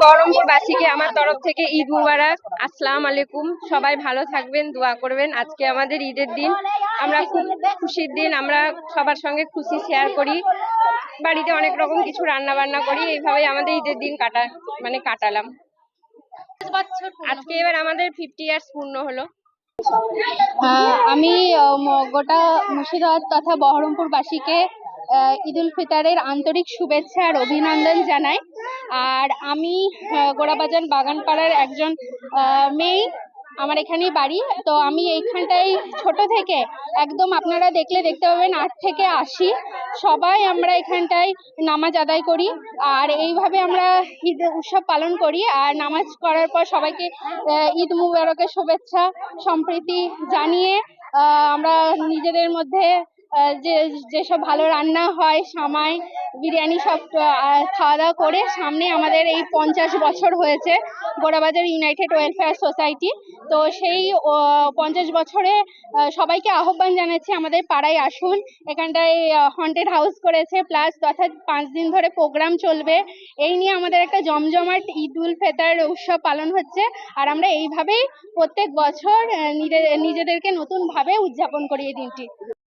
বহরমপুরবাসীকে আমার তরফ থেকে ঈদ মুবারক। আসসালাম আলাইকুম। সবাই ভালো থাকবেন, দোয়া করবেন। আজকে আমাদের ঈদের দিন। আমরা খুব খুশির দিন। আমরা সবার সঙ্গে খুশি শেয়ার করি। বাড়িতে অনেক রকম কিছু রান্না বান্না করি। এইভাবে আমাদের ঈদের দিন কাটা মানে কাটালাম। আজকে এবার আমাদের ফিফটি ইয়ার্স পূর্ণ হলো। আমি গোটা মুর্শিদাবাদ তথা বহরমপুরবাসীকে আহ, ঈদ উল ফিতরের আন্তরিক শুভেচ্ছা আর অভিনন্দন জানাই। আর আমি গোড়াবাজান বাগানপাড়ার একজন মেয়ে আমার এখানেই বাড়ি। তো আমি এইখানটায় ছোট থেকে একদম আপনারা দেখলে দেখতে পাবেন আট থেকে আশি। সবাই আমরা এখানটায় নামাজ আদায় করি আর এইভাবে আমরা ঈদ উৎসব পালন করি। আর নামাজ করার পর সবাইকে ঈদ মুবারকের শুভেচ্ছা সম্প্রীতি জানিয়ে আমরা নিজেদের মধ্যে যে, যেসব ভালো রান্না হয়, সামাই, বিরিয়ানি সব খাওয়া দাওয়া করে সামনে আমাদের এই পঞ্চাশ বছর হয়েছে গোড়াবাজার ইউনাইটেড ওয়েলফেয়ার সোসাইটি তো সেই পঞ্চাশ বছরে সবাইকে আহ্বান জানাচ্ছি আমাদের পাড়ায় আসুন। এখানটায় হন্টেড হাউস করেছে প্লাস অর্থাৎ পাঁচ দিন ধরে প্রোগ্রাম চলবে। এই নিয়ে আমাদের একটা জমজমাট ঈদ উল ফেতার উৎসব পালন হচ্ছে। আর আমরা এইভাবেই প্রত্যেক বছর নিজেদেরকে নতুনভাবে উদযাপন করি এই দিনটি